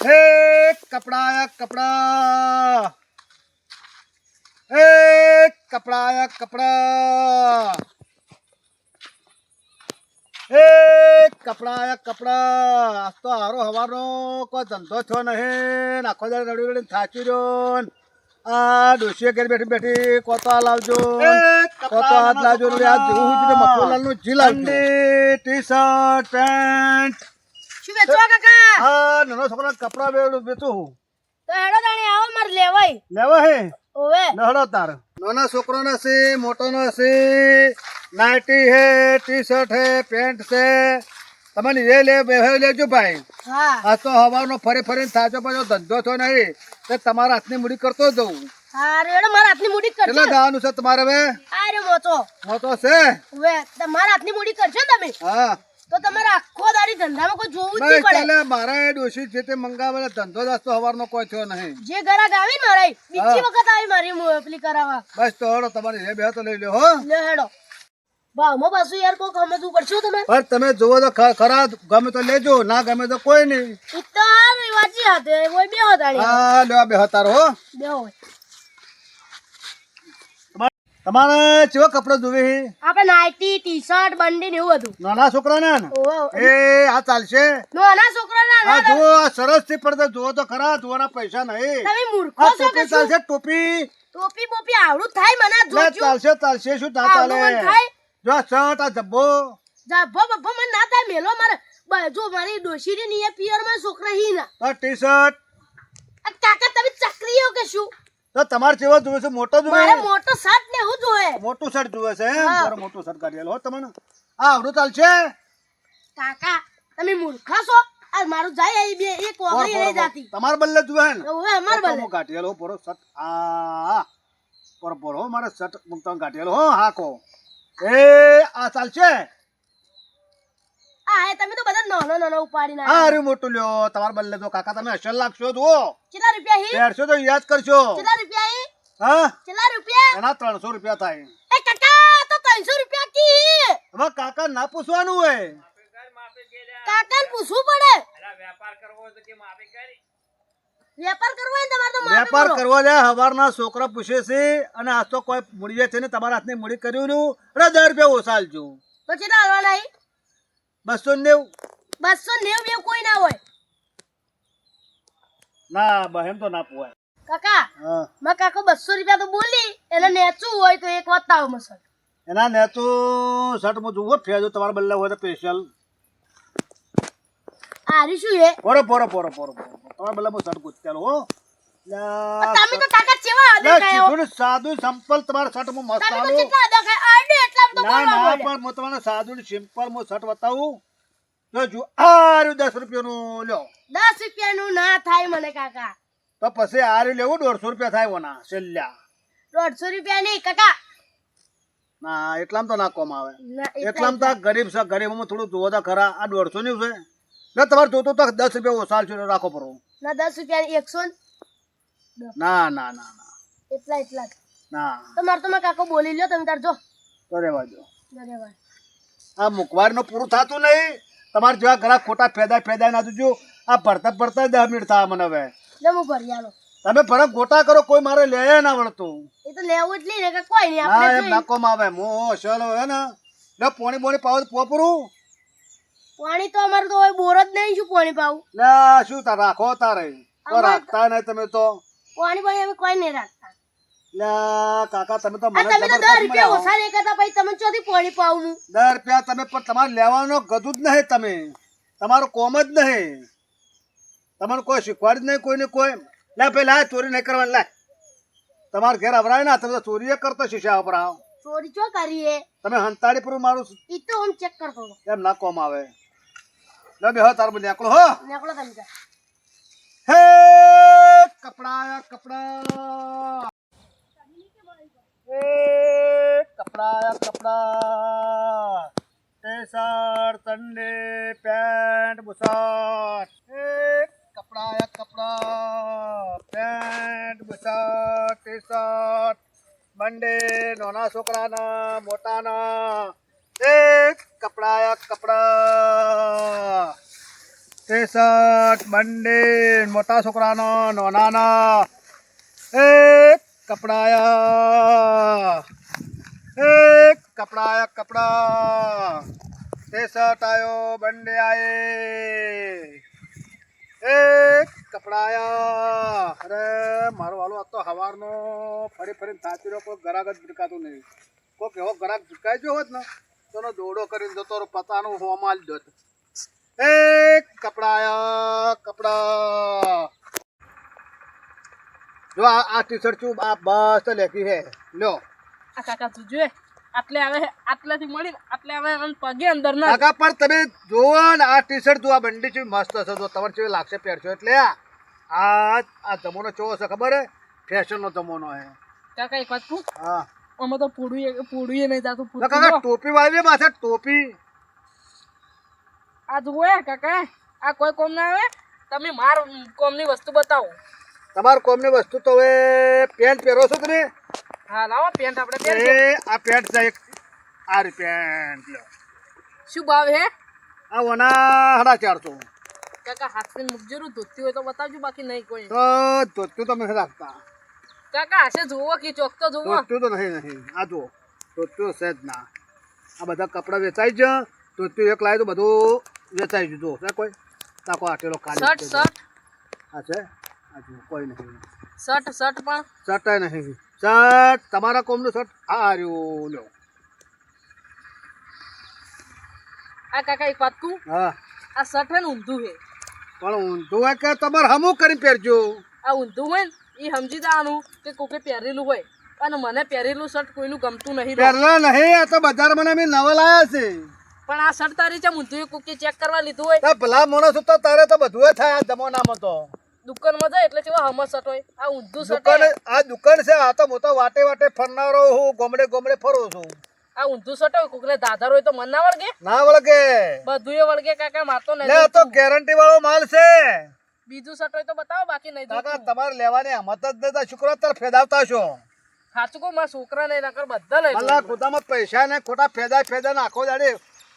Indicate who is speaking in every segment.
Speaker 1: એ કપડા કપડા. એ કપડા કપડા. એ કપડા કપડા. આજ તો હારો હવાનો કોઈ ધંધો થયો નહીં. ને આખો દાડો રડી રડીને થાચી રહ્યો આ ડોશીએ ઘેર બેઠી બેઠી કોતો લાવજો કોતો હાથ લાવજો. ને આ જેવું જ મફોલાલનું જી લાવજો ટી શર્ટ પેન્ટ.
Speaker 2: શું વેચો કાકા?
Speaker 1: હા નાનો છોકરા કપડા વેચું હું.
Speaker 2: તો હેડો તાણી આવો માર લેવાય.
Speaker 1: લેવા હે?
Speaker 2: ઓવે.
Speaker 1: લહડો તાર. નાના છોકરાનો છે મોટોનો છે. નાઈટી હે ટી શર્ટ હે પેન્ટ છે. તમે એ લે બે લેજો ભાઈ.
Speaker 2: હા.
Speaker 1: આ તો હવાનો ફરે ફરે થાચો પાછો ધંધો થયો નહીં. તે તમારા હાથની મૂડી કરતો જઉં
Speaker 2: મારા હાથની મૂડી કરજો.
Speaker 1: કેટલા દાવાનું છે તમારે હવે?
Speaker 2: રે
Speaker 1: મોટો છે?
Speaker 2: ઓવે તમારા હાથની મૂડી કરજો ને તમે.
Speaker 1: હા.
Speaker 2: તો તમારે આખો દાડી ધંધામાં કોઈ જોવું જ નહીં પડે.
Speaker 1: મારા ડોશી જે તે મંગાવે ધંધો દાસ્તો હવારનો કોઈ થયો નહીં.
Speaker 2: જે ગ્રાહક આવી મારા બીજી વખત આવી મારી પેલી કરાવવા.
Speaker 1: બસ તો હેડો તમારી એ બે તો લઈ લો હો.
Speaker 2: લે હેડો. ભાવમાં પાછું યાર કોક સમજવું પડશે હો તમે
Speaker 1: પણ તમે જોવો તો ખરા ગમે તો લેજો ના ગમે તો કોઈ નહીં.
Speaker 2: તો વાંચી હાથે ઓય બે હતા
Speaker 1: હા લેવા બે હતારો હો.
Speaker 2: બે હોય.
Speaker 1: તમારે કેવો કપડો જોવે છે?
Speaker 2: આપણે નાઇટી ટી શર્ટ બંડી ને એવું બધું.
Speaker 1: નાના છોકરાને ને? એ આ ચાલશે?
Speaker 2: નાના છોકરાના
Speaker 1: આ
Speaker 2: ના
Speaker 1: સરસથી પડતો જુઓ તો ખરા જોવાના પૈસા નહીં.
Speaker 2: તમે મૂર્ખો છો કે
Speaker 1: ચાલશે ટોપી?
Speaker 2: ટોપી બોપી આવડું થાય મને
Speaker 1: જો
Speaker 2: જોજો.
Speaker 1: ચાલશે ચાલશે શું ના ચાલે? જો શર્ટ આ જબ્બો.
Speaker 2: જબ્બો બબ્બો મને ના થાય મેલો મારે. જો મારી ડોશીની ની પિયરમાં છોકરા હી ના.
Speaker 1: આ ટી શર્ટ
Speaker 2: કાકા તમે ચક્રીઓ કે શું?
Speaker 1: તો તમારે કેવો જોવે છે મોટો
Speaker 2: મારે મોટો શર્ટ ને હું જોવે.
Speaker 1: મોટો શર્ટ જોવે છે મારો મોટો શર્ટ કાઢી હો તમને આ આવડું ચાલશે
Speaker 2: કાકા તમે મૂર્ખા છો? આ મારું જાય એ બે એક ઓગળી રહી જાતી.
Speaker 1: તમાર બદલે જોવે ને?
Speaker 2: હવે અમાર
Speaker 1: બલ્લે
Speaker 2: બલે
Speaker 1: હું કાઢી આલો પોરો શર્ટ. આ પર પોરો હો મારે શર્ટ મૂકતા કાઢી આલો હો હા કો એ આ ચાલશે
Speaker 2: હે તમે તો બધા નાનો નાનો ઉપાડી
Speaker 1: આ
Speaker 2: નાખો
Speaker 1: મોટું લ્યો. તમારે બદલે તો કાકા તમે અસલ લાગશો જુઓ.
Speaker 2: કેટલા રૂપિયા હી?
Speaker 1: તેરસો તો યાદ કરશો.
Speaker 2: કેટલા રૂપિયા હી?
Speaker 1: હા?
Speaker 2: કેટલા રૂપિયા?
Speaker 1: એના ત્રણસો રૂપિયા થાય.
Speaker 2: એ કાકા તો ત્રણસો રૂપિયા કી
Speaker 1: હવે કાકા ના પૂછવાનું હોય.
Speaker 2: કાકા પૂછવું પડે. વેપાર કરવો હોય ને તમારે તો
Speaker 1: વેપાર
Speaker 2: કરો.
Speaker 1: કરવા જાય હવારના છોકરા પૂછે છે અને આ તો કોઈ મૂડી છે ને તમારા હાથની મૂડી કર્યું નું. અરે દસ રૂપિયા ઓછા
Speaker 2: તો કેટલા
Speaker 1: બસો નેવું.
Speaker 2: બસો નેવું બેવ કોઈ ના હોય.
Speaker 1: ના બહેમ તો ના પોવાય.
Speaker 2: કાકા
Speaker 1: હા.
Speaker 2: માં કાકો બસો રૂપિયા તો બોલી એને નેચું હોય તો એક વાત તાવ મસલ.
Speaker 1: એના નેચું શર્ટ શર્ટમાં જુઓ ફેજો તમારા બદલે હોય તો સ્પેશિયલ
Speaker 2: આરી શું હે.
Speaker 1: પોરો પોરો પોરો પોરો પોરો તમારા બદલે હું શર્ટ પૂછતેલો હો.
Speaker 2: તમે તો કાકા ચેવા આદે
Speaker 1: લ્યા, સીધું સાદું સિમ્પલ તમારા શર્ટમાં મસ્ત
Speaker 2: તમે કેટલા આદે કાય આડે એટલા તો
Speaker 1: ના ના પણ હું તમને સાદું ને સિમ્પલમાં શર્ટ બતાવું. જો જો આ રહ્યું દસ રૂપિયાનું લ્યો.
Speaker 2: દસ રૂપિયાનું ના થાય મને કાકા.
Speaker 1: તો પછી આ લેવું દોઢસો રૂપિયા થાય છેલ્લા.
Speaker 2: દોઢસો રૂપિયા નહીં કાકા.
Speaker 1: ના એટલામાં તો ના કોમ આવે.
Speaker 2: ના,
Speaker 1: એટલામાં તો ગરીબ છે ગરીબમાં થોડું જોવો તો ખરા આ દોઢસો ની છે. ના તમારે જોતું તો દસ રૂપિયા ઓછા રાખો પરો.
Speaker 2: ના દસ રૂપિયા એકસો ને
Speaker 1: ના ના ના.
Speaker 2: એટલા એટલા
Speaker 1: ના.
Speaker 2: તો મારે તો કાકો બોલી લ્યો તમે તાર જો.
Speaker 1: તો રહેવા દો
Speaker 2: ધન્યવાદ.
Speaker 1: આ મુખવારીનું પૂરું થતું નહીં. તમારે જેવા ઘણા ખોટા ફેદાય ફેદાય ના જો આ ભરતા ભરતા દહ મિનિટ થાય મને હવે.
Speaker 2: લે હું ભરી આલો.
Speaker 1: તમે ફરક ગોટા કરો કોઈ મારે લે ના વળતું.
Speaker 2: એ તો લેવું જ નહીં ને કે કોઈ નહીં આપણે
Speaker 1: એમ
Speaker 2: નાકો
Speaker 1: માં આવે. મો અસલ હે ને. લે પોણી બોણી પાવ પોપરું
Speaker 2: પાણી તો અમારું તો બોર જ નહીં શું પાણી પાવું?
Speaker 1: લે શું તાર રાખો તારે? તો રાખતા નહીં તમે તો.
Speaker 2: પાણી પાણી અમે કોઈ નહીં રાખતા.
Speaker 1: લે કાકા તમે તો મને
Speaker 2: તમે દસ રૂપિયા ઓછા કરતા પછી તમે ચોથી પાણી પાવું
Speaker 1: દસ રૂપિયા તમે પણ તમારે લેવાનો ગધું જ નહીં તમે. તમારું કોમ જ નહીં. તમારું કોઈ શીખવાડી જ નહીં કોઈને કોઈ. લે પેલા લા ચોરી નહીં કરવાની લે તમારે ઘેર અવરાય ના તમે તો ચોરી કરતો શીશા ઉપર આવો
Speaker 2: ચોરી ચો કરીએ?
Speaker 1: તમે હંતાડી પર મારું
Speaker 2: ઈ તો હું ચેક કરતો
Speaker 1: એમ ના કોમ આવે. લે બે હો તાર મને એકલો હો.
Speaker 2: એકલો તમે
Speaker 1: હે! કપડા કપડા. એ કપડા કપડા. T shirt Sunday pant bush shirt એ કપડા કપડા. Pant bush shirt T shirt Monday નાના છોકરાના, મોટાના. એ કપડા કપડા. શર્ટ બંડી મોટા છોકરાનો નાનાનો. એક કપડાયા એક કપડાયા, કપડા. ત્રેસઠ આવ્યો બંડી આયે. એક કપડાયા. અરે, મારો વાલો આ તો હવારનો ફરી ફરીને થાચી રહ્યો કોઈ ગરાગ જ ભીડકાતું નહીં. કોઈક એવો ગરાગ ભીડકાઈ ગયો હોત ને, તો દોડો કરીને જતો પતાનું હોમાં જ દોત. એ કપડા કપડા. જો આ ટી શર્ટ છું આ બસ લેખી છે. લ્યો.
Speaker 3: આ કાકા તું જોએ આટલે આવે આટલાથી મળી આટલે આવે પગે અંદર ના
Speaker 1: કાકા પણ તમે જોવો ને આ ટી શર્ટ જો આ બંડી છે મસ્ત હશે જો તમારે કેવી લાગશે પહેરશો એટલે આ. આ જમોનો કેવો છે ખબર હે? ફેશનનો જમોનો હે.
Speaker 3: કાકા એક વાત પૂછ.
Speaker 1: હા.
Speaker 3: અમે તો પૂડું પૂડું નહીં જાતું
Speaker 1: કાકા ટોપી વાળી માથે ટોપી.
Speaker 3: આ જુઓ કાકા આ કોઈ કોમ ના આવે? તમે માર કોમની વસ્તુ બતાવો.
Speaker 1: તમારા કોમની વસ્તુ તો હવે પેન્ટ પહેરો છો તમે?
Speaker 3: હા લાવો પેન્ટ આપણે
Speaker 1: એ આ પેન્ટ છે એક. આ રી પેન્ટ લ્યો.
Speaker 3: શું ભાવ હે?
Speaker 1: આ ઓના હડા ચારસો.
Speaker 3: કાકા હાથથી મૂકજો રૂ ધોતી હોય તો બતાવજો બાકી નહીં કોઈ.
Speaker 1: તો ધોતું તો નથી રાખતા.
Speaker 3: કાકા હશે જુઓ કે ચોક તો જુઓ.
Speaker 1: ધોતું તો નહીં નહીં આ જુઓ. ધોતું છે જ ના. આ બધા કપડાં વેચાઈ જ. ધોતું એક લાવે તો બધું વેચાઈ જો છે કોઈ? તાકો આટેલો
Speaker 3: શર્ટ શર્ટ.
Speaker 1: આ છે? આ જો કોઈ નહીં.
Speaker 3: શર્ટ શર્ટ પણ?
Speaker 1: શર્ટ નહીં. શર્ટ તમારા કોમનું શર્ટ? આ રહ્યું લો
Speaker 3: આ કાકા એક વાત કહું?
Speaker 1: હા.
Speaker 3: આ શર્ટ હે ને ઊંધું હે.
Speaker 1: પણ ઊંધું હે કે તમારે હમું કરીને પહેરજો?
Speaker 3: આ ઊંધું હોય ને એ સમજી જવાનું કે કોકે પહેરેલું હોય. અને મને પહેરેલું શર્ટ કોઈનું ગમતું નહીં
Speaker 1: પહેરલા નહીં આ તો બજારમાં મેં નવા લાયા છે.
Speaker 3: પણ આ સરતારી છે ઊંધું કુકી ચેક કરવા લીધું હોય.
Speaker 1: તો ભલા માણસ તો તારે તો બધું થાય આ જમાનામાં તો.
Speaker 3: દુકાનમાં જાય એટલે કેવા હમસ હોય. આ ઊંધું શર્ટ
Speaker 1: આ દુકાન છે આ તો હું વાટે વાટે ફરનારો હું ગોમડે ગોમડે ફરું છું.
Speaker 3: આ ઊંધું શર્ટ હોય કોકને હોય તો મન ના વળગે?
Speaker 1: ના વળગે.
Speaker 3: બધું વળગે કાકા મારતો
Speaker 1: લે
Speaker 3: નહીં
Speaker 1: આ તો ગેરંટી વાળો માલ છે.
Speaker 3: બીજું સટ હોય તો બતાવો બાકી નહીં
Speaker 1: કાકા તમારે લેવાની હમત જ નહીં શુક્ર તાર ફેદાવતા છો.
Speaker 3: સાચું કહું મારા છોકરા નહીં નકર બધા લઈ
Speaker 1: ખોટામાં. પૈસા ને ખોટા ફેદા ફેદા નાખો દાડે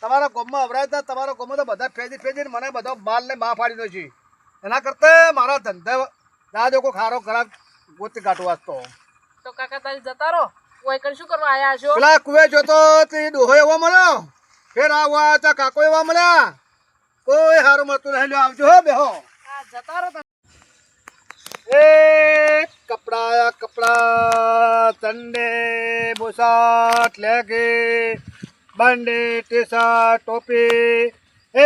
Speaker 1: તમારા ગોમમાં અવરાય તમારા ગોમમાં તો બધા ફેદી ફેદીને મને બધો માલ ને ફાડી દો છે. એના કરતા મારા ધંધા દાદો કોઈ ખારો ખરાબ ગોતી કાઢો વાંચતો
Speaker 3: તો કાકા તારી જતા રહો. કોઈ શું કરવા આયા છો?
Speaker 1: પેલા કુવે જોતો તે ડોહો એવો મળ્યો. ફેર આવવા તો કાકો એવા મળ્યા. કોઈ સારું મળતું નહીં. લો આવજો હો બેહો.
Speaker 3: જતા રહો.
Speaker 1: એ કપડા કપડા ચંડે બોસાટ લેગી. બંડી ટી શર્ટ ટોપી. એ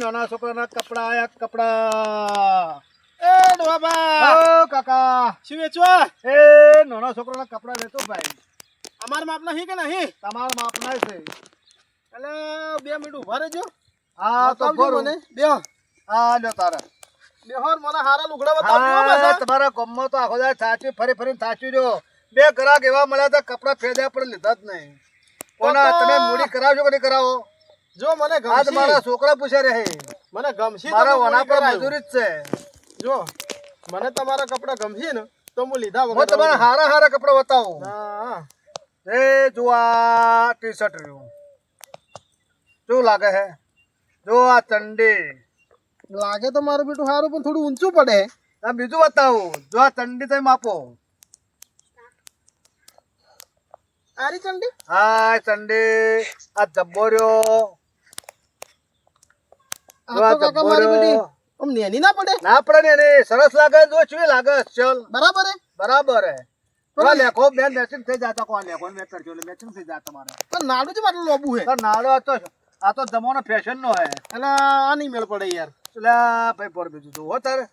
Speaker 1: નાના છોકરાના કપડા આ કપડા.
Speaker 4: એ ડોબા
Speaker 1: ઓ કાકા.
Speaker 4: શું વેચવા?
Speaker 1: એ નાના છોકરાના કપડા લેતો ભાઈ.
Speaker 4: અમાર માપ નહીં કે નહીં?
Speaker 1: તમારા માપના છે.
Speaker 4: એટલે બે મિનિટ ઊભા રહેજો.
Speaker 1: હા તો
Speaker 4: મને. બે
Speaker 1: હા લ્યો તારા.
Speaker 4: બેહોર મને હારા લુગડા બતાવજો હો
Speaker 1: હા, તમારા ગમમાં તો આખો દાડો થાચી ફરી ફરીને થાચી રહ્યો. બે ગ્રાહક એવા મળ્યા હતા કપડા ફેદ્યા પણ લીધા જ નહીં. કોના તમે મૂડી કરાવજો કે નહીં કરાવો?
Speaker 4: જો મને
Speaker 1: આજ
Speaker 4: ગમશે.
Speaker 1: મારા છોકરા પૂછે રહે.
Speaker 4: મને ગમશે
Speaker 1: મારા
Speaker 4: હું
Speaker 1: વના પર મજૂરી જ છે.
Speaker 4: જો મને તમારા કપડા ગમશે ને તો હું લીધા
Speaker 1: હું
Speaker 4: વગર
Speaker 1: તમારા હારા હારા કપડા બતાવું.
Speaker 4: હા, હા.
Speaker 1: એ જો આ ટી શર્ટ રહ્યું. શું લાગે હે? જો આ ચંડી.
Speaker 4: લાગે તો મારું બેટું સારું પણ થોડું ઊંચું પડે.
Speaker 1: બીજું બતાવું. જો આ ચંડી તમે માપો
Speaker 4: આરી ચંડી
Speaker 1: હા ચંડી આ જબ્બો રહ્યો
Speaker 4: આ
Speaker 1: આ
Speaker 4: તો કાકા મારી બેટી આમ નેની ના પડે
Speaker 1: ના પડે ને સરસ લાગે જો ચવી લાગે ચલ
Speaker 4: બરાબર હે
Speaker 1: બરાબર હે તો લેખો બેન મેચિંગ થઈ જાતા કોણ લેખો મેચ કરજો એટલે મેચિંગ થઈ જાતા તમારે
Speaker 4: પણ નાડું લોબુ હે
Speaker 1: તો નાડો તો આ તો જમાનો ફેશન નો હે
Speaker 4: એટલે આ નહીં મેળ પડે યાર
Speaker 1: એટલે ભાઈ પર બીજું તો હો તારે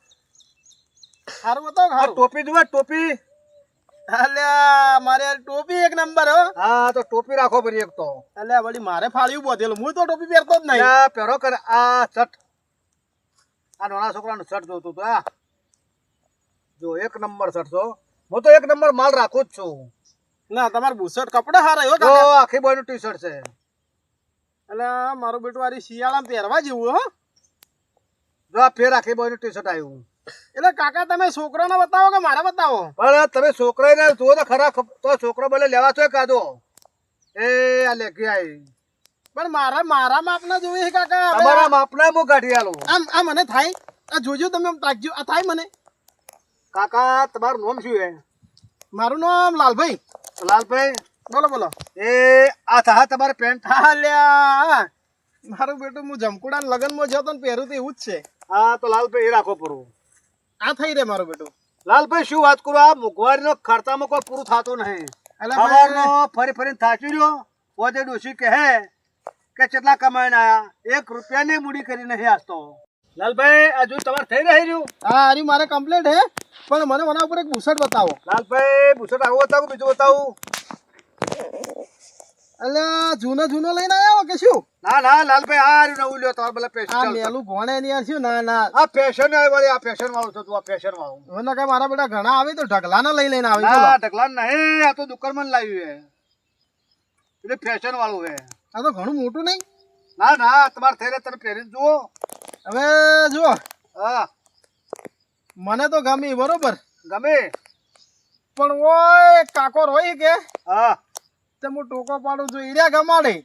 Speaker 4: સારું બતાવો
Speaker 1: આ ટોપી જુએ ટોપી
Speaker 4: અલ્યા મારે ટોપી એક નંબર હો.
Speaker 1: હા તો ટોપી રાખો પડી એક તો.
Speaker 4: અલ્યા વળી મારે ફાળ્યું બોધેલું. હું તો ટોપી પહેરતો જ નહીં.
Speaker 1: પહેરો કરે આ શર્ટ. આ નાના છોકરાનું શર્ટ જોતું હતું આ જો એક નંબર શર્ટ છો હું તો એક નંબર માલ રાખું જ છું.
Speaker 4: ના તમારું બુશર્ટ કપડા હારા કાકા
Speaker 1: આખી બોયનું ટી શર્ટ છે.
Speaker 4: એટલે મારું બેટું આરી શિયાળામાં પહેરવા જેવું હો.
Speaker 1: જો આ ફેર આખી બોયનું ટી શર્ટ આવ્યું.
Speaker 4: એટલે કાકા તમે છોકરાને બતાવો કે મારા બતાવો?
Speaker 1: પણ તમે છોકરાને જુઓ તો ખરા તો છોકરો બોલે લેવા છો કાદો એ આ લેખી આવી
Speaker 4: પણ મારા મારા માપના જોઈએ કાકા
Speaker 1: તમારા માપના હું કાઢી આલો
Speaker 4: આમ આ મને થાય? આ જોજો તમે આમ તાકજો. આ થાય મને?
Speaker 1: કાકા તમારું નામ શું છે
Speaker 4: મારું નામ લાલભાઈ.
Speaker 1: લાલભાઈ?
Speaker 4: બોલો બોલો.
Speaker 1: એ આ થા તમારે પેન્ટ?
Speaker 4: હાલ્યા મારું બેટું હું જમકુડા લગ્નમાં જતો ને પહેરું તો એવું જ છે.
Speaker 1: હા તો લાલભાઈ એ રાખો પૂરું.
Speaker 4: આ થઈ રે મારો બેટું.
Speaker 1: લાલભાઈ શું વાત કરું? આ મોંઘવારીનો ખર્ચામાં કોઈ પૂરું થતું નહીં. સવારનો ફરી ફરીને થાચી રહ્યો પોતે ડોશી કહે કે કેટલા કમાઈને આયા? એક રૂપિયાની મૂડી કરી નહીં આસતો લાલભાઈ હજુ તમારે થઈ રહી રહ્યું?
Speaker 4: હા આરી મારે કમ્પ્લીટ હે. પણ મને મને ઉપર એક બુસટ બતાવો.
Speaker 1: લાલભાઈ બુસટ આવું બતાવું બીજું બતાવું.
Speaker 4: એટલે જૂનો જૂનો લઈને આવ્યા કે શું?
Speaker 1: ના ના લાલભાઈ આ રહ્યું નવું લ્યો તમારે ભલે
Speaker 4: આ મેલું ભણે ની શું? ના ના.
Speaker 1: આ પેશન વળી આ ફેશન વાળું છે તું આ ફેશન વાળું.
Speaker 4: મને કે મારા બેટા ઘણા આવે તો ઢગલા ના લઈ લઈને આવે
Speaker 1: ના ઢગલા નહીં આ તો દુકાનમાં લાવ્યું હે એટલે ફેશન વાળું હે
Speaker 4: આ તો ઘણું મોટું નહીં?
Speaker 1: ના ના તમારે થઈને તને તમે પહેરીને જુઓ.
Speaker 4: હવે જુઓ.
Speaker 1: હા.
Speaker 4: મને તો ગમી બરોબર.
Speaker 1: ગમે?
Speaker 4: પણ ઓય કાકો હોય કે?
Speaker 1: હા.
Speaker 4: તે હું ટોકો પાડું છું ઈર્યા ગમાડે.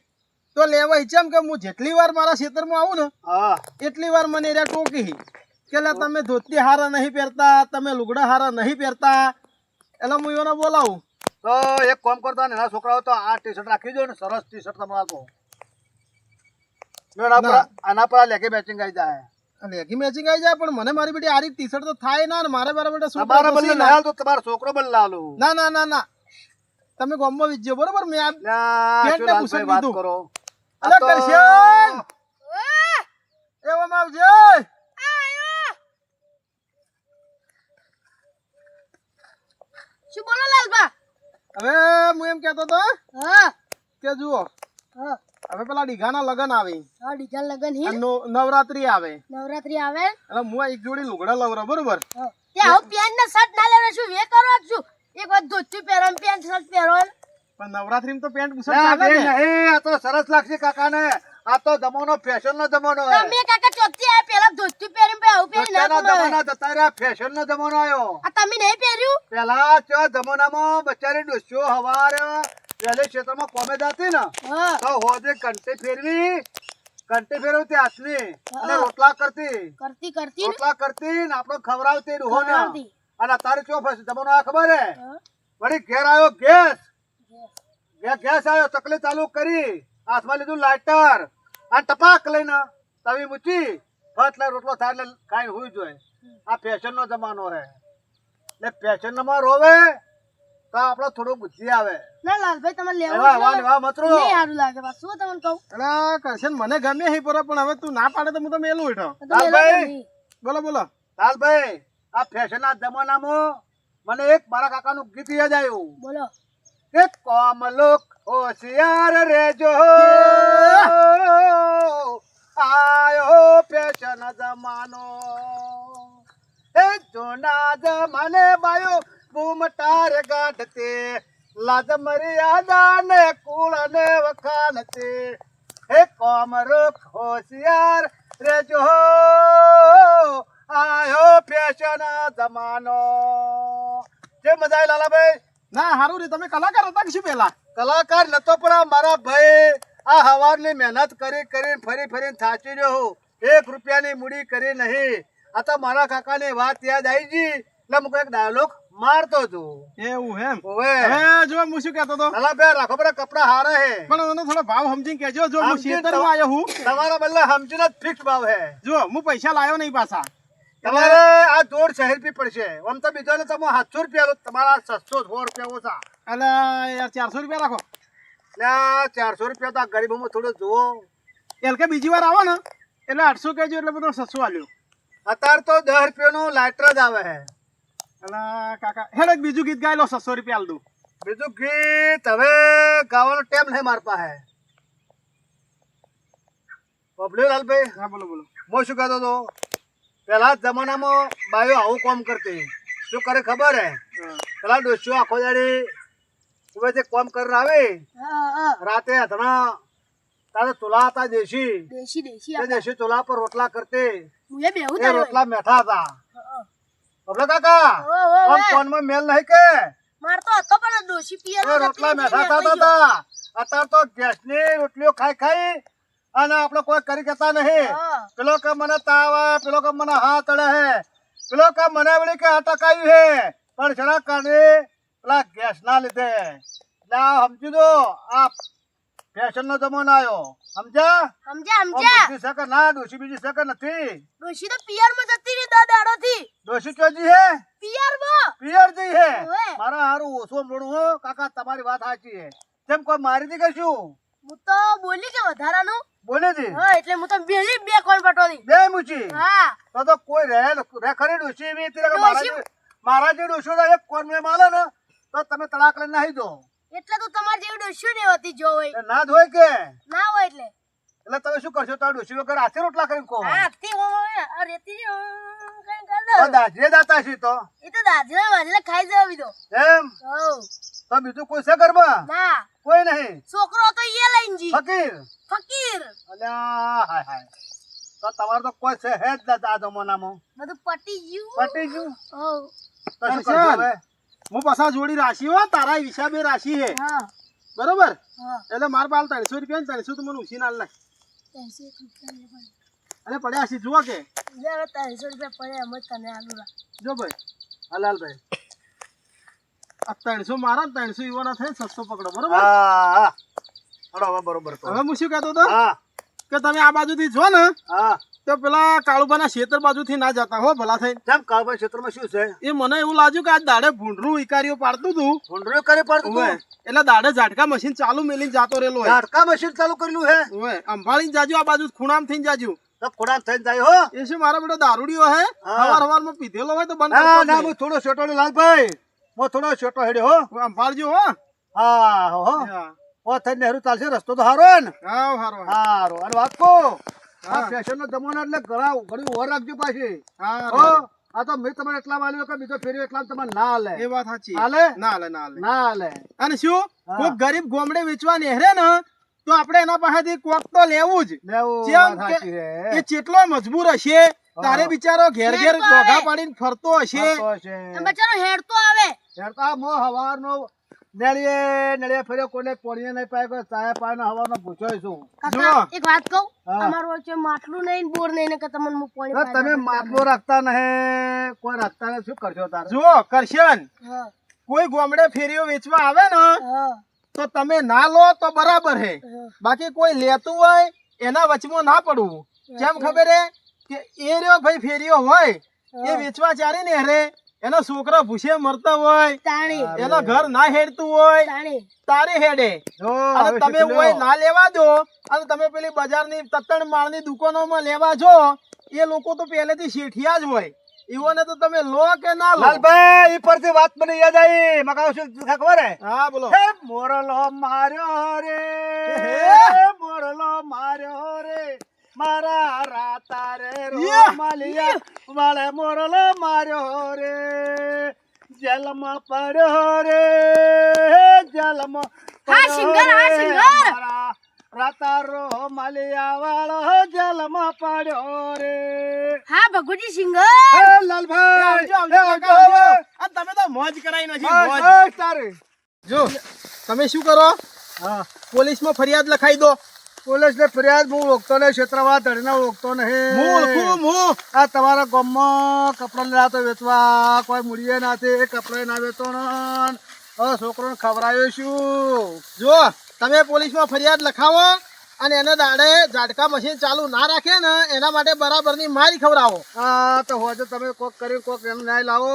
Speaker 4: તો લેવા ઈચ્છેમ કે હું જેટલી વાર મારા ખેતરમાં આવું ને એટલી વાર મને એરિયા ટોકી કે તમે ધોતી હારા નહીં પહેરતા તમે લુગડા હારા નહીં પહેરતા. એટલે હું એને બોલાવું.
Speaker 1: તો એક કામ કરતા ને એના છોકરાઓ તો આ ટી શર્ટ રાખી દો ને સરસ ટી શર્ટ તમારે આપો આના પર લેગી મેચિંગ આવી જાય.
Speaker 4: લેગી મેચિંગ આવી જાય પણ મને મારી બેટી આરી ટી શર્ટ તો થાય ના ને મારે મારા બેટા
Speaker 1: તમારા બદલે લાલ તો તમારો છોકરો બદલે લાલો
Speaker 4: ના ના ના ના. તમે ગોમમાં વીજજો બરોબર? મેં આ પેન્ટ બુશર્ટ
Speaker 1: વાત કરો?
Speaker 4: અલે
Speaker 1: તો-
Speaker 4: કરશન! એવામાં આવજે!
Speaker 2: શું બોલો લાલબા
Speaker 4: હવે હું એમ કહેતો હતો
Speaker 2: હા.
Speaker 4: કે જુઓ
Speaker 2: હા.
Speaker 4: હવે પેલા ડીઘાના લગન આવે.
Speaker 2: હા ડીજલ લગન હી?
Speaker 4: નવરાત્રી આવે.
Speaker 2: નવરાત્રી આવે?
Speaker 4: એટલે હું એક જોડી લુગડા લવરા બરોબર?
Speaker 2: હા. તે આવું પેન્ટ ને શર્ટ ના લેવા શું વે કરો છું. એક વાર ધોતી પહેરો ને પેન્ટ શર્ટ પહેરો.
Speaker 4: પણ નવરાત્રી તો પેન્ટ ચાલે
Speaker 1: આ તો સરસ લાગશે કાકાને. આ તો જમાનો ફેશન નો જમાનો
Speaker 2: તમે કાકા ચોથી આ પેલા ધોતી પહેરીને પછી આવું પહેરી ના
Speaker 1: અત્યારના જતા રહ્યા ફેશન નો જમાનો આવ્યો.
Speaker 2: આ તમે નહીં પહેર્યું?
Speaker 1: પેલા ચો જમાનામાં બચારી ડોસીઓ હવારે પહેલે ક્ષેત્રમાં કોમે જાતી ને.
Speaker 2: હા.
Speaker 1: તો હોજે કંટી ફેરવી કંટી ફેરવતી હાથની. અને રોટલા કરતી.
Speaker 2: કરતી કરતી
Speaker 1: રોટલા કરતી ને આપણો ખવડાવતી ડોહોને. અને અત્યારે ચો જમાનો આ ખબર હે. વળી ઘેર આવ્યો ગેસ. ગેસ ગેસ આવ્યો તકલી ચાલુ કરી. હાથમાં લીધું લાઇટર. અને ટપાક લઈને તવી મૂકી. ફટ લઈ રોટલો થાય એટલે કાંઈ હુઈ જોઈએ આ ફેશન નો જમાનો રહે એટલે ફેશનમાં રોવે તો આપણો થોડું બુદ્ધિ આવે.
Speaker 2: ના લાલભાઈ તમારે લેવું
Speaker 1: એવા
Speaker 2: છે?
Speaker 1: એવા મતરો.
Speaker 2: નહીં સારું લાગે બસ શું તમને કહું?
Speaker 4: એટલે કરશન મને ગમે હી પર પણ હવે તું ના પાડે તો હું તો મેલું હેઠો
Speaker 2: તમે
Speaker 1: લાલભાઈ.
Speaker 4: બોલો બોલો.
Speaker 1: લાલભાઈ આ ફેશન ના જમાનામાં મને એક મારા કાકાનું ગીત યાદ આવ્યું.
Speaker 2: બોલો.
Speaker 1: કે કોમ લોક હોશિયાર રેજો. આયો પેશન જમાનો. એ જૂના જમાને બાયો બૂમટાર ગાઢતે લાજ મર્યાદા ને કુળ ને વખાનતે હે કોમ રોક હોશિયાર રેજો. આયો પેશન જમાનો. જે મજા લાલાભાઈ?
Speaker 4: ના હારું રે તમે કલાકાર હતા કે શું પેલા
Speaker 1: કલાકાર નતો પણ આ મારા ભાઈ આ હવારની મહેનત કરી કરીને ફરી ફરીને થાચી રહ્યો. એક રૂપિયાની મૂડી કરી નહીં. આ તો મારા કાકાની વાત યાદ આવી ગઈ. એટલે હું એક ડાયલોગ મારતો હતો.
Speaker 4: એવું એમ?
Speaker 1: ઓવે.
Speaker 4: હવે જો હું શું કહેતો હતો?
Speaker 1: અલા બે રાખો બરા કપડા હારા હે.
Speaker 4: પણ એનો થોડો ભાવ સમજીને કહેજો જો હું
Speaker 1: તો-
Speaker 4: આવ્યો હું.
Speaker 1: તમારા બદલે સમજીને જ ફિક્સ ભાવ હે.
Speaker 4: જો હું પૈસા લાયો નહીં પાછા.
Speaker 1: તમારે આ દોઢ શહેર પી પડશે. આમ તો બીજો ને તમે સાતસો રૂપિયા લો, તમારા સસ્તો સો રૂપિયા ઓછા
Speaker 4: એટલે યાર ચારસો રૂપિયા રાખો.
Speaker 1: એટલે ચારસો રૂપિયા તો આ ગરીબોમાં થોડું જુઓ.
Speaker 4: એલ કે બીજી વાર આવો ને. એટલે આઠસો કહેજો એટલે બધો સસ્તું આલ્યો.
Speaker 1: અત્યારે તો દસ રૂપિયાનું લાઇટર જ આવે હે
Speaker 4: એટલે કાકા હેડ એક બીજું ગીત ગાઈ લો સસ્સો રૂપિયા આલ દઉં
Speaker 1: બીજું ગીત હવે ગાવાનો ટેમ નહીં માર પાસે. બબલ્યો લાલભાઈ
Speaker 4: હા બોલો બોલો.
Speaker 1: હું શું કહેતો હતો? પેલા જમાનામાં બાયો આવું કામ કરતી. શું કરે ખબર હે. પેલા ડોસીઓ આખો દાડી સુબેથી કામ કરીને આવે રાતે હથણા તારે તુલા હતા દેશી.
Speaker 2: દેશી
Speaker 1: તે તુલા પર રોટલા કરતી.
Speaker 2: એ
Speaker 1: રોટલા મેઠા હતા.
Speaker 2: હા.
Speaker 1: બબલા કાકા? આમ ફોનમાં મેલ નહીં કે?
Speaker 2: માર હતો પણ પિયર
Speaker 1: રોટલા મેઠા હતા. અત્યારે તો ગેસની રોટલીઓ ખાઈ ખાઈ અને આપણે કોઈ કરી કહેતા નહીં. પેલો કે મને તાવ પેલો કે મને હાથ અડે હે. પેલો કે મને વળી કે અટકાયું હે. પણ જરા કાઢે પેલા ગેસ ના લીધે. એટલે આ સમજી દો આ ફેશન નો જમાનો આવ્યો સમજ્યા?
Speaker 2: સમજ્યા સમજ્યા.
Speaker 1: બુદ્ધિ છે ના ડોશી બીજી શકે નથી?
Speaker 2: ડોશી તો પિયરમાં જતી રહી દા દાડોથી.
Speaker 1: ડોશી ચોજી હે?
Speaker 2: પિયર
Speaker 1: પિયર જી
Speaker 2: હે.
Speaker 1: મારા હારું ઓછું મળું હો. કાકા તમારી વાત સાચી હે. કેમ કોઈ મારી દી કશું
Speaker 2: હું તો બોલી કે વધારાનું.
Speaker 1: બોલે જી
Speaker 2: હા એટલે હું તો બેલી બે કોણ પટોલી
Speaker 1: બે મુચી
Speaker 2: હા.
Speaker 1: તો તો કોઈ રહે રે ખરી ડોશી એવી હતી મારા મારા જે ડોશી એક કોણ મેં માલે ને તો તમે તડાક લઈને નાહી દો.
Speaker 2: એટલે તો તમારી જેવી ડોશી ને હતી જો હોય.
Speaker 1: ના ધોય કે?
Speaker 2: ના હોય એટલે.
Speaker 1: એટલે તમે શું કરશો? તો ડોશી વગર હાથે રોટલા કરીને કહો
Speaker 2: હા તે હોય રેતી જે કઈ કર દો
Speaker 1: દાજરે દાતા છે તો.
Speaker 2: એ તો દાજરે વાજલા ખાઈ જવા દો.
Speaker 1: એમ?
Speaker 2: હો
Speaker 1: તો બીજું કોઈ છે ઘરમાં?
Speaker 2: ના.
Speaker 1: કોઈ નહીં.
Speaker 2: છોકરો તો એ લઈને જી.
Speaker 1: ફકીર.
Speaker 2: ફકીર.
Speaker 1: અલ્યા હાય હાય. તો તમારે તો કોઈ છે હે જ દાદા આ જમાનામાં.
Speaker 2: બધું પટી ગયું.
Speaker 1: પટી ગયું?
Speaker 2: હો.
Speaker 1: તો શું
Speaker 4: દર્શન. હું પાછા જોડી રાશિ હો તારા હિસાબે રાશિ હે.
Speaker 2: હા.
Speaker 4: બરોબર?
Speaker 2: હા.
Speaker 4: એટલે માર પાલ ત્રણસો રૂપિયા ને ત્રણસો તો મને ઉછી ના
Speaker 2: લાગ.
Speaker 4: અને પડ્યા છે જુઓ કે.
Speaker 2: લે ત્રણસો રૂપિયા પડ્યા એમ જ તને આલુ
Speaker 4: જો ભાઈ.
Speaker 1: હલાલભાઈ
Speaker 4: આ ત્રણસો મારા ત્રણસો યુવાના થાય સસ્તો પકડો બરોબર?
Speaker 1: હા હા. હવે બરોબર
Speaker 4: હવે હું શું કહેતો હતો? કે તમે આ બાજુથી છો ને
Speaker 1: હા.
Speaker 4: તો પેલા કાળુબાના ખેતર બાજુથી ના જતા હો ભલા થઈ
Speaker 1: કેમ? કાળુભાઈ ક્ષેત્રમાં શું છે?
Speaker 4: એ મને એવું લાગ્યું કે આ દાડે ભૂંડરું ઇકારીઓ પાડતું હતું
Speaker 1: ભૂંડરું કરી પાડતું હતું.
Speaker 4: એટલે દાડે ઝાટકા મશીન ચાલુ મેલીને જાતો રહેલો હોય.
Speaker 1: ઝાટકા મશીન ચાલુ કરેલું હે?
Speaker 4: ઓવે જાજુ જાજો આ બાજુ ખૂણામ થઈને જાજો.
Speaker 1: તો ખોડામ થઈને જાય હો.
Speaker 4: એ શું મારો બેટો દારૂડિયો હે. હવાર હવારમાં પીધેલો હોય તો બંધ
Speaker 1: ના ના હું થોડો છોટો લાલભાઈ હું થોડો છોટો હેડ્યો હો.
Speaker 4: આમ અંભાળજો હો.
Speaker 1: હા હો હો. ઓ થઈને નેहरू ચાલશે રસ્તો તો હારો હે ને?
Speaker 4: હા હારો
Speaker 1: હારો. અને વાત કો આ
Speaker 4: હા.
Speaker 1: ફેશન નો જમાનો એટલે ઘણા ઘણી ઓર રાખજો પાછી.
Speaker 4: હા.
Speaker 1: હો આ તો મેં તમને એટલા વાલ્યો કે બીજો ફેર્યો એટલા તમને ના હાલે.
Speaker 4: એ વાત સાચી.
Speaker 1: હાલે?
Speaker 4: ના હાલે ના હાલે.
Speaker 1: ના હાલે.
Speaker 4: અને શું? કોઈ ગરીબ ગોમડે વેચવા નેહરે ને તો આપણે એના પાસેથી કોક તો લેવું જ.
Speaker 1: લેવું.
Speaker 4: એ ચેટલો મજબૂર હશે તારે બિચારો ઘેર ઘેર. ગોઘા પાડીને ફરતો હશે.
Speaker 1: બિચારો છે.
Speaker 2: અને બચારો હેડ તો આવે
Speaker 1: હેરતા મો હવારનો નેળીએ નેળીએ ફેરે કોને પોણીએ નહીં પાય કોઈ ચાય પાય ને હવાનો પૂછ્યો છું.
Speaker 2: કાકા એક વાત કહું? અમારો છે માટલું નહીં બોર નહીં ને કે તમને હું પોણી
Speaker 1: તમે. માટલો રાખતા નહીં કોઈ રાખતા નહીં શું કરશો તાર?
Speaker 4: જુઓ કરશન કોઈ ગોમડે ફેરીઓ વેચવા આવે ને તો તમે ના લો તો બરાબર હે. બાકી કોઈ લેતું હોય એના વચમાં ના પડવું. કેમ ખબર હે કે એ રહ્યો ભાઈ ફેરીઓ હોય એ વેચવા ચારી ને હરે એનો છોકરા ભૂસે મરતો હોય એના ઘર ના હેડતું હોય તારે હેડે. અને તમે ઓય ના લેવા દો અને તમે પેલી બજારની તત્તણ માળની દુકાનોમાં લેવા જો એ લોકો તો પહેલેથી શેઠિયા જ હોય. એવોને તો તમે લો કે ના લો?
Speaker 1: લાલભાઈ ઈ પરથી વાત મને યાદ આવી. મકા શું ખબર હે?
Speaker 4: હા બોલો.
Speaker 1: હે મોરલો માર્યો રે. મોરલો માર્યો રે. મારા રાતા રે! રોમાલિયા વાળે મોરલો માર્યો રે જેલમાં પડ્યો રે જેલમાં
Speaker 2: હા, સિંગર, હા,
Speaker 1: રે.
Speaker 2: સિંગર.
Speaker 1: રાતા રોમાલિયા વાળો જેલમાં પડ્યો રે
Speaker 2: હા ભગુજી સિંગર
Speaker 1: હે લાલભાઈ.
Speaker 4: આ તમે તો મોજ કરાઈ
Speaker 1: નથી
Speaker 4: મોજ
Speaker 1: તારે.
Speaker 4: જો તમે શું કરો
Speaker 1: હા
Speaker 4: પોલીસમાં ફરિયાદ લખાઈ દો
Speaker 1: પોલીસ ને ફરિયાદ હું ઓળખતો નહીં ક્ષેત્રમાં ધડીને ઓળખતો નહીં.
Speaker 4: હું ઓળખું હું
Speaker 1: આ તમારા ગામમાં કપડા લેતા વેચવા કોઈ મૂડીએ નાથી કપડા ના વેચો ને. હવે છોકરોને ખવડાવ્યો છું
Speaker 4: જો તમે પોલીસમાં ફરિયાદ લખાવો. અને એને દાડે ઝાટકા મશીન ચાલુ ના રાખે ને એના માટે બરાબરની મારી ખવડાવો.
Speaker 1: હા તો હોજો તમે કોક કરી કોક એમ ના લાવો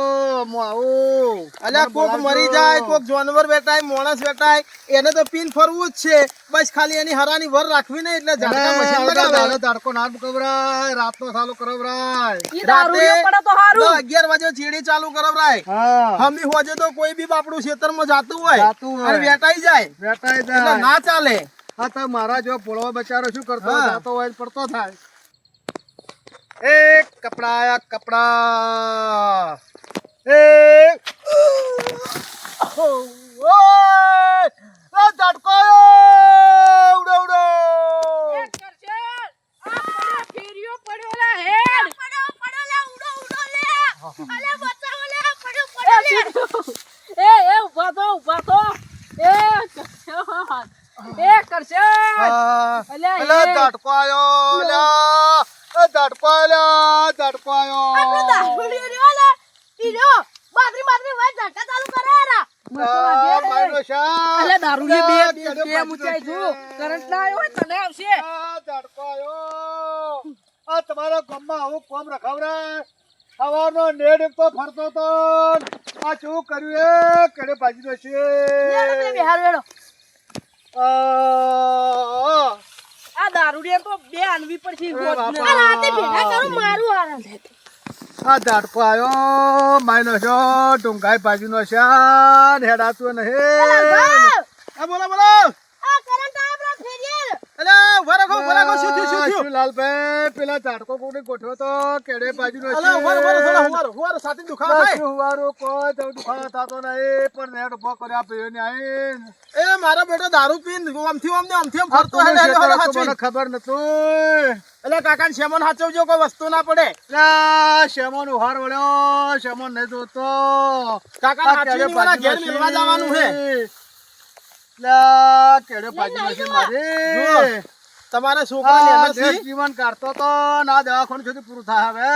Speaker 1: હું આવું.
Speaker 4: અલ્યા કોક મરી જાય કોક જાનવર બેઠાય માણસ બેઠાય એને તો પીન ફરવું જ છે. બસ ખાલી એની હરાની વર રાખવી નહીં એટલે ઝાટકા મશીન લગાવે
Speaker 1: તડકો ના કવરાય રાતનો ચાલુ કરવરાય.
Speaker 3: રાતે તો હારું.
Speaker 4: દસ અગિયાર વાગે ચીડી ચાલુ કરવરાય.
Speaker 1: હા.
Speaker 4: હમી હોજે તો કોઈ બી બાપડું ખેતરમાં જાતું હોય. અને વેટાઈ જાય.
Speaker 1: વેટાઈ જાય.
Speaker 4: ના ચાલે.
Speaker 1: હા તો મારા જો પોળવા બચારો શું કરતો. જાતો હોય પડતો થાય એ કપડા આયા કપડા એ ઓય! એ ઝટકો આયો! ઉડો ઉડો
Speaker 3: એ કરશે. આ પડ્યો, ફેર્યો પડ્યો લા હેડ.
Speaker 2: પડ્યો પડ્યો લે ઉડો ઉડો લે અલે બચાવો લે પડ્યો
Speaker 3: એ
Speaker 2: પડ્યો લે
Speaker 3: સીધું. એ એ ઊભા થો ઊભા થો એ કરશે.
Speaker 1: આયો, આયો, આયો.
Speaker 2: આપણો રહ્યો બાદરી બાદરી વાય ચાલુ કરે
Speaker 3: બે બે મૂંચાઈ. જો કરંટ ના આવ્યો તને આવશે.
Speaker 1: આયો. આ તમારા ગામમાં આવું કોમ રખાવરાય. સવારનો નેડ તો ફરતો તો. આ શું કર્યું એ? કેડે ભાજી નો છે
Speaker 2: બેહારો હેડો.
Speaker 1: આ,
Speaker 3: આ દારૂડિયા તો બે આનવી પડશે
Speaker 2: આ રાતે ભેગા કરો મારું હારા
Speaker 1: આ ઝાટકો આવ્યો માયનો છો ડુંગાઈ બાજુ નો છે હેડાતું નહીં.
Speaker 4: બોલો બોલો.
Speaker 2: આ કરંટ આ પેલા ફેરીએ.
Speaker 4: અલ્યા ઊભા રાખો ઊભા રાખો શું થયું? શું થયું
Speaker 1: લાલભાઈ? પેલા ઝાટકો કોને ગોઠવ્યો તો કેડે બાજુ નો
Speaker 4: અલ્યા ઊભા રહો, થોડા ઊભા રહો, સાથે દુખાવો થાય.
Speaker 1: કોઈ તો દુખાવો થતો નહીં પણ નેટ ઊભો કર્યા પીયો ને આઈને.
Speaker 4: એ મારો બેટો દારૂ પીને આમથી આમ ને આમ ફરતો.
Speaker 1: મને ખબર નતું
Speaker 4: એટલે કાકા શેમન હાચવજો કોઈ વસ્તુ ના પડે.
Speaker 1: લા, શેમોન ઉહાર વળ્યો શેમોન નહીં જોતો.
Speaker 4: કાકા ઘેર મિલવા જવાનું છે.
Speaker 1: કેડે ભાજી મારી.
Speaker 4: જુઓ, તમારે છોકરાને
Speaker 1: આ
Speaker 4: એનાથી
Speaker 1: દેશ જીવન કાઢતો તો ના દવાખાનું સુધી પૂરું થાય હવે.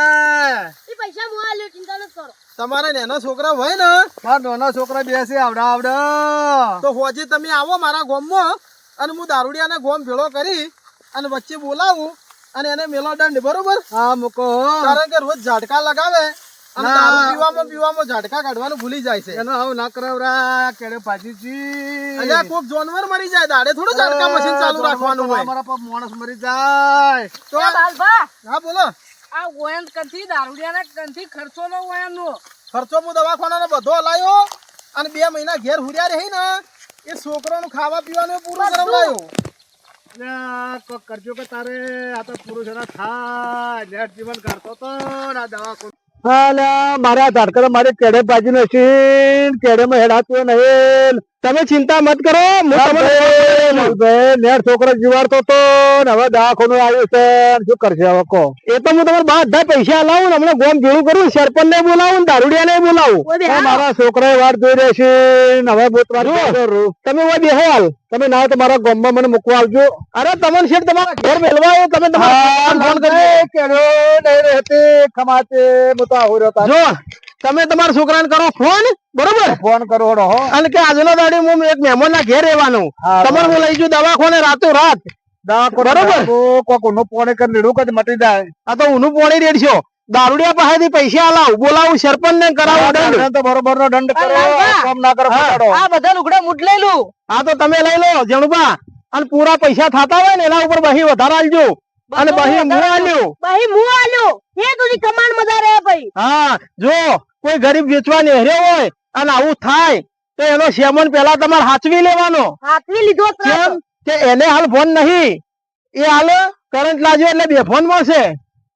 Speaker 2: પૈસા હું આલ્યો, ચિંતા ન કરો.
Speaker 4: તમારે નાના છોકરા હોય ને
Speaker 1: મારા નાના છોકરા બેસી આવડે આવડે.
Speaker 4: તો હોજે તમે આવો મારા ગામમાં અને હું દારૂડિયાને ગોમ ભેળો કરી અને વચ્ચે બોલાવું અને એને મેલો દંડ બરોબર?
Speaker 1: હા મૂકો.
Speaker 4: કારણ કે રોજ ઝાટકા લગાવે પીવામાં પીવામાં ઝાટકા કાઢવાનું ભૂલી જાય છે.
Speaker 1: એનો આવું ના કરાવરા કેડે ભાજીજી
Speaker 4: અલ્યા કોક જાનવર મરી જાય દાડે થોડું ઝાટકા મશીન ચાલુ રાખવાનું હોય.
Speaker 1: અમારા પર માણસ મરી જાય.
Speaker 4: તો હા બોલો.
Speaker 3: આ ઓયન કંથી દારૂડિયાના કંથી ખર્ચો નો.
Speaker 4: ખર્ચો હું દવાખાનાનો બધો લાયો અને બે મહિના ઘેર હુર્યા રહી ને એ છોકરાનું ખાવા પીવાનું પૂરું કરાવડાયો.
Speaker 1: કરજો કે તારે આ તો પુરુષ એના થાય. નેટ જીવન કાઢતો તો ને આ દવા કોણ મારે આ ધાડકર મારે કેડે બાજુ નો સીન કેડે માં હેડાતું નહીં તમે ચિંતા મત કરો નેટ છોકરો જીવાડતો તો ને હવે દવાખાનું આવ્યું છે શું કરશે હવે કહો. એ તો હું તમારે બધા પૈસા લાવું ને હમણાં ગોમ ભેળું કરું સરપંચ ને બોલાવું. દારૂડિયા ને બોલાવું. મારા છોકરા વાર જોઈ રહેશે ને હવે તમારી. તમે હોય બે હાલ. તમે ના હોય તો મારા ગામમાં મને મૂકવા આવજો. અરે તમને શેઠ તમારા ઘેર મેળવા આવો તમે તમારા ફોન કરજો કેડો નહીં રહેતી ખમાતે હું તો આવું રહ્યો જો તમે તમારા છોકરાને કરો ફોન બરોબર? ફોન કરો હો. અને કે આજનો દાડી હું એક મહેમાન ના ઘેર રહેવાનું. તમારે હું લઈ જઉં દવાખાને રાતો રાત. બરોબર? કોક ઊનું પોણે કરી લીધું કદ મટી જાય? આ તો ઊનું પોણી રેડશો. દારૂડિયા પાસેથી પૈસા લાવ બોલાવું સરપંચ ને કરાવું દંડ. તો બરોબર નો દંડ
Speaker 3: કરો, કામ
Speaker 1: ના કરો
Speaker 3: આ બધા લુગડા મૂટ લઈ લું.
Speaker 1: હા તો તમે લઈ લો જણુબા અને પૂરા પૈસા થતા હોય ને એના ઉપર બહી વધારે આલજો. અને બહી હું આલ્યું.
Speaker 2: ભાઈ હું આલ્યો? એ તુજી કમાન મજા રહે ભાઈ?
Speaker 1: હા જો. કોઈ ગરીબ વેચવા નેહરે હોય અને આવું થાય તો એનો શેમન પેલા તમારે હાચવી લેવાનો.
Speaker 2: હાચવી લીધો
Speaker 1: કેમ કે એને હાલ ફોન નહીં. એ હાલ કરંટ લાગ્યો એટલે બે ફોન મળશે.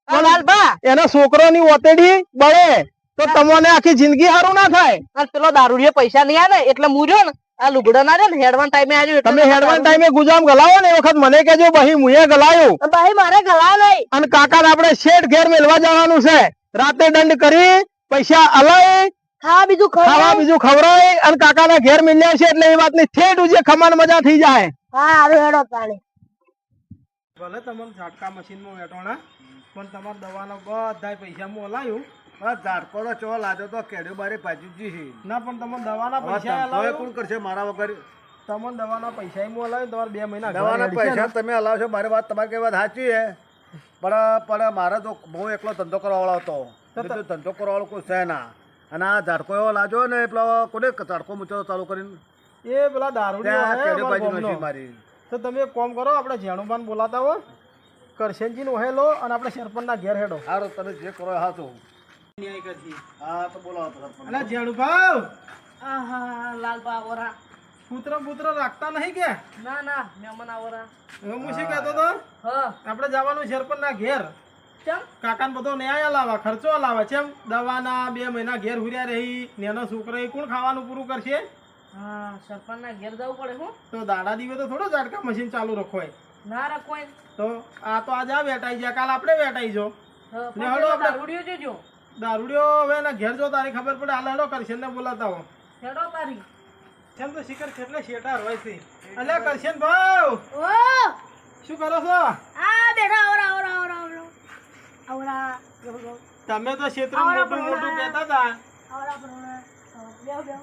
Speaker 3: લાલભા,
Speaker 1: એના છોકરોની ઓતેડી બળે તો તમને આખી જિંદગી સારું ના થાય.
Speaker 3: પેલો દારૂ પૈસા નહીં આવે એટલે હું રહ્યો ને આ લુગડો ના રે ને હેડવાન ટાઈમે આવ્યો
Speaker 1: તમે હેડવાન ટાઈમે ગુજામ ગલાવો ને એ વખત મને કેજો બહી મુએ ગલાયું.
Speaker 2: ભાઈ મારે ગલાવ નહીં.
Speaker 1: અને કાકા આપણે શેઠ ઘેર મેળવા જવાનું છે. રાતે દંડ કરી પૈસા અલાય
Speaker 2: હા બીજું
Speaker 1: ખાવા
Speaker 2: ખબર
Speaker 1: બીજું ખવડાય અને કાકાના ઘેર મિલ્યા છે એટલે એ વાતની ઠેઠ ઉજે ખમાન મજા થઈ જાય.
Speaker 2: હા હારું હેડો તાણે.
Speaker 4: ભલે તમને ઝાટકા મશીનમાં વેટોણા પણ તમારા દવાના બધા પૈસા હું હલાયું
Speaker 1: ઝાટકો તો ચો લાજો તો કેડ્યો બારે ભાજી
Speaker 4: ના પણ તમને દવાના પૈસા
Speaker 1: કોણ કરશે મારા વગર?
Speaker 4: તમને દવાના પૈસા હું તમારે બે મહિના
Speaker 1: દવાના પૈસા તમે હલાવશો મારી વાત તમારી કઈ વાત સાચી હે પણ પણ મારે તો હું એકલો ધંધો કરવા વાળો હતો. ધંધો કરવા વાળો કોઈ છે ના. અને આ ઝાડકો એવો લાજો ને એટલે કોને ઝાડકો મૂચો ચાલુ કરીને?
Speaker 4: એ પેલા.
Speaker 1: નથી મારી.
Speaker 4: તો તમે એક કામ કરો આપણે જેણુબાન બોલાતા હો. કરશનજી નો હેલો અને આપણે સરપંચના ઘેર હેડો.
Speaker 1: સારું તમે જે કરો હા તો બોલાવો તો સરપંચ.
Speaker 3: આહા.
Speaker 4: પુત્ર પુત્ર રાખતા નહીં કે?
Speaker 3: ના ના મહેમાન આવરા.
Speaker 4: હું શું કહેતો તો
Speaker 3: હા.
Speaker 4: આપણે જવાનું સરપંચના ઘેર. કાકાને બધો ન્યાય લાવા ખર્ચો લાવે છે દવાના બે મહિના ઘેર હુર્યા રહી નેનો છોકરા કોણ ખાવાનું પૂરું કરશે?
Speaker 3: હા સરપંચ ઘેર જવું પડે હું.
Speaker 4: તો દાડા દીવે તો થોડો ઝાટકા મશીન ચાલુ રખવાય.
Speaker 3: ના રાખવાય.
Speaker 4: તો આ તો આજે આ વેટાઈ જાય કાલ આપણે વેટાઈ જો. ને હળો
Speaker 3: દારૂડિયો જોજો.
Speaker 4: દારૂડિયો હવે એના ઘેર જો તારી ખબર પડે હાલ કરશે ને બોલાતા હો.
Speaker 3: હેડો તારી.
Speaker 4: કેમ તો શિખર કેટલે શેટાર હોય છે. અલ્યા કરશન ભાવ.
Speaker 2: ઓ!
Speaker 4: શું કરો છો?
Speaker 2: આ બેઠા આવરા આવરા આવરા આવરા.
Speaker 4: તમે તો ક્ષેત્ર મોટું મોટું કહેતા હતા.
Speaker 2: આવરા બેહો, બેહો.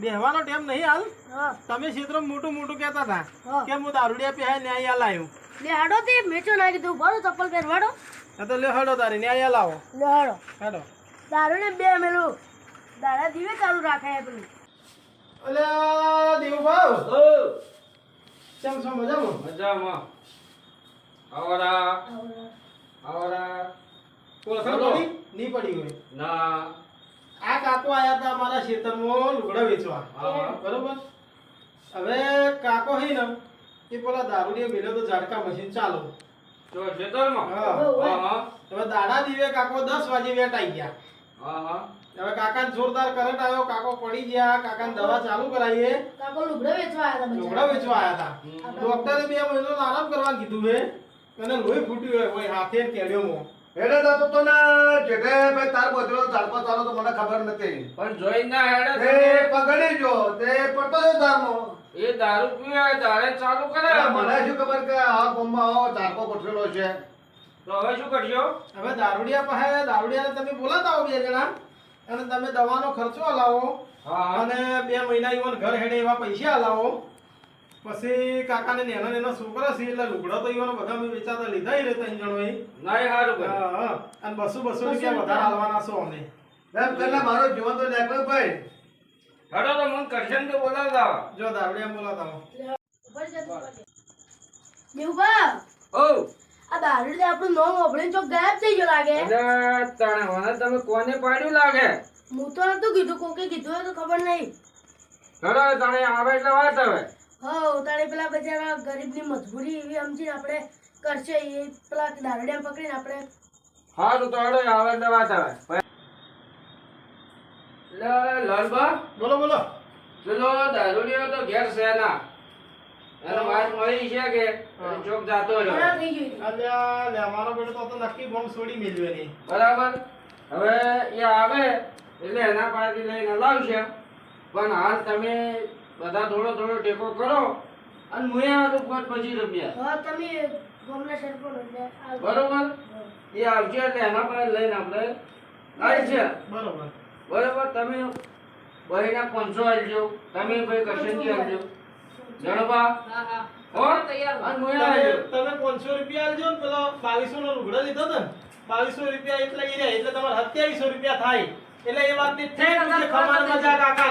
Speaker 4: બેહવાનો ટેમ નહીં હાલ.
Speaker 2: હા.
Speaker 4: તમે ક્ષેત્ર મોટું મોટું કહેતા હતા. કે હું દારૂડિયા પહે ન્યાય લાવ્યું
Speaker 2: લે હાડો તે મેચો નાખી દઉં. બરો ચપ્પલ પહેરવાડો
Speaker 4: હા તો લેહાડો તારે તારી ન્યાય લાવો
Speaker 2: લેહાડો હેડો. દારૂ ને બે મેલું. દાડા દીવે ચાલુ રાખે પેલું.
Speaker 4: અલ્યા દેવભાવ કેમ છો મજામાં?
Speaker 5: મજામાં. આવરા આવરા
Speaker 4: ઓળખાણ
Speaker 5: બોલો.
Speaker 4: પડી નહીં પડી હોય.
Speaker 5: ના.
Speaker 4: આ કાકો આયા હતા અમારા ખેતરમાં લુગડા વેચવા. બરોબર? હવે કાકો હે ને એ પેલા દારૂડિયો મેળો તો ઝાડકા મશીન ચાલો.
Speaker 5: તો ખેતરમાં
Speaker 4: હા.
Speaker 5: હા હા.
Speaker 4: હવે દાડા દીવે કાકો દસ વાગે વેટ આવી ગયા.
Speaker 5: હા હા.
Speaker 4: હવે કાકાને જોરદાર કરંટ આવ્યો કાકો પડી ગયા કાકા દવા ચાલુ કરાવીએ
Speaker 2: કાકો લુગડા વેચવા આવ્યા
Speaker 4: લુગડા વેચવા આયા હતા ડોક્ટરે બે મહિનો આરામ કરવા કીધું હે. અને લોહી ફૂટ્યું હોય કોઈ હાથે કેડ્યોમાં
Speaker 1: હેડે તો તો ને જેઠે ભાઈ તાર બદલો ઝાડપા ચાલો તો મને ખબર નથી.
Speaker 5: પણ જોઈ ના હેડે
Speaker 1: તે પગડી જો તે પડતો છે તારમો
Speaker 5: એ દારૂ પીવે તારે ચાલુ કરે.
Speaker 1: મને શું ખબર કે આ ગામમાં આવો ઝાડકો ગોઠવેલો છે.
Speaker 5: તો હવે શું કરશો?
Speaker 4: હવે દારૂડિયા પાસે દારૂડિયા તમે બોલાતા આવો બે જણા. અને તમે દવાનો ખર્ચો હલાવો. અને બે મહિના ઈવન ઘર હેડે એવા પૈસા હલાવો. પછી કાકાને નેનો નેનો છોકરો છે એટલે લુગડા તો ઈવાનો બધા મેં વેચાતા લીધા ઈ રે ત્રણ જણોએ.
Speaker 5: નહીં હારું
Speaker 4: હા, હા. અને બસો બસો રૂપિયા વધારે હાલવાના છો અમને
Speaker 1: એમ કરીને મારો જીવન તો નીકળ્યો ભાઈ.
Speaker 5: હડો તો મને કરશન તો બોલાવતા
Speaker 4: જો દારૂડિયા બોલાતા આવો.
Speaker 2: દેવબા
Speaker 5: ઓ.
Speaker 2: આ દારૂ ને આપણું નામ ઓભળીને ચોક ગાયબ થઈ ગયો લાગે.
Speaker 5: એટલે તને મને તમે કોને પાડ્યું લાગે?
Speaker 2: હું તો નતું કીધું કોકે કીધું તો ખબર નહીં.
Speaker 5: હેડો તને આવે એટલે વાત હવે.
Speaker 2: હો તાણે પેલા બચારા ગરીબની મજબૂરી એવી સમજીને આપણે કરશે એ પેલા દારડિયા પકડીને આપણે
Speaker 5: હા તો હેડો આવે ને વાત આવે. એટલે લાલબા.
Speaker 4: બોલો બોલો.
Speaker 5: ચલો દારૂડિયો તો ઘેર છે ના. એનો વાત મળી છે કે? ચોક જાતો રહ્યો.
Speaker 4: અલ્યા લે અમારો બેટો તો તો નક્કી બોમ્બ છોડી મેલ્યો નહીં
Speaker 5: બરાબર. હવે એ આવે એટલે એના પાસેથી લઈને લાવશે. પણ હાલ તમે બધા થોડો થોડો ટેકો કરો અને મુયા તો પાંચ પછી રમ્યા
Speaker 2: હા તમે ગામના સરપો
Speaker 5: બરોબર? એ આવશે એટલે એના પર લઈને આપણે આવશે
Speaker 4: બરોબર.
Speaker 5: બરોબર? તમે ભાઈના પાંચસો આવજો તમે ભાઈ કશનથી આવજો જણબા હો. તૈયાર અને મુયા
Speaker 4: તમે
Speaker 5: આવજો.
Speaker 4: તમે પાંચસો રૂપિયા આલજો ને પેલો 2200 નો લુગડો લીધો તો ને બાવીસો રૂપિયા એટલે એ રહ્યા એટલે તમારે સત્યાવીસો રૂપિયા થાય. એટલે એ વાતની ઠેક ખમાર મજા કાકા